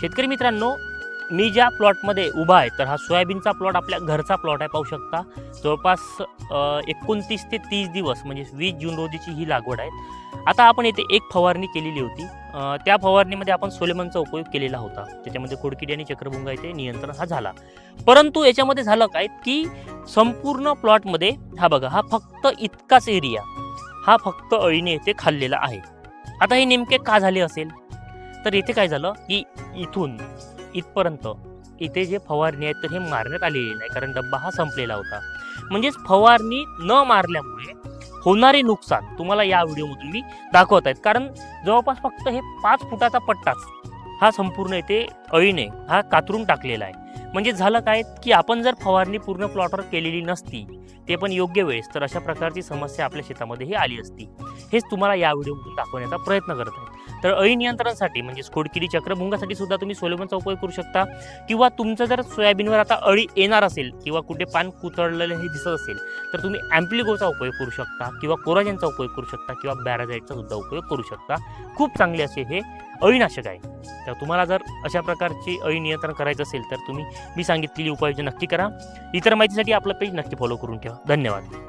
शेतकरी मित्रांनो मी ज्या प्लॉटमध्ये उभा आहे तर हा सोयाबीनचा प्लॉट आपल्या घरचा प्लॉट आहे पाहू शकता. जवळपास एकोणतीस ते तीस दिवस म्हणजे वीस जून रोजीची ही लागवड आहे. आता आपण येथे एक फवारणी केलेली होती. त्या फवारणीमध्ये आपण सोलेमनचा उपयोग केलेला होता. त्याच्यामध्ये खोडकिडी आणि चक्रभुंगा येथे नियंत्रण हा झाला. परंतु याच्यामध्ये झालं काय की संपूर्ण प्लॉटमध्ये हा बघा हा फक्त इतकाच एरिया हा फक्त अळीने येथे खाल्लेला आहे. आता हे नेमके का झाले असेल? तर इथे काय झालं की इथून इथपर्यंत इथे जे फवारणी आहेत तर हे मारण्यात आलेली नाही कारण डब्बा हा संपलेला होता. म्हणजेच फवारणी न मारल्यामुळे होणारे नुकसान तुम्हाला या व्हिडिओमधून मी दाखवत आहेत. कारण जवळपास फक्त हे पाच फुटाचा पट्टाच हा संपूर्ण इथे अळीने हा कातरून टाकलेला आहे. म्हणजे झालं काय की आपण जर फवारणी पूर्ण प्लॉटवर केलेली नसती ते पण योग्य वेळेस तर अशा प्रकारची समस्या आपल्या शेतामध्ये ही आली असती. हेच तुम्हाला या व्हिडिओमधून दाखवण्याचा प्रयत्न करत आहे. तर अळी नियंत्रणासाठी म्हणजे खोडकिडी चक्रभुंगासाठी सुद्धा तुम्ही सोलोमनचा उपयोग करू शकता. किंवा तुमचं जर सोयाबीनवर आता अळी येणार असेल किंवा कुठे पान कुतळलेलं हे दिसत असेल तर तुम्ही ॲम्प्लिगोचा उपयोग करू शकता किंवा कोराजेनचा उपयोग करू शकता किंवा बॅराझाईटचा सुद्धा उपयोग करू शकता. खूप चांगले असे हे अळीनाशक आहे. तर तुम्हाला जर अशा प्रकारची अळी नियंत्रण करायचं असेल तर तुम्ही मी सांगितलेली उपाययोजना नक्की करा. इतर माहितीसाठी आपलं पेज नक्की फॉलो करून ठेवा. धन्यवाद.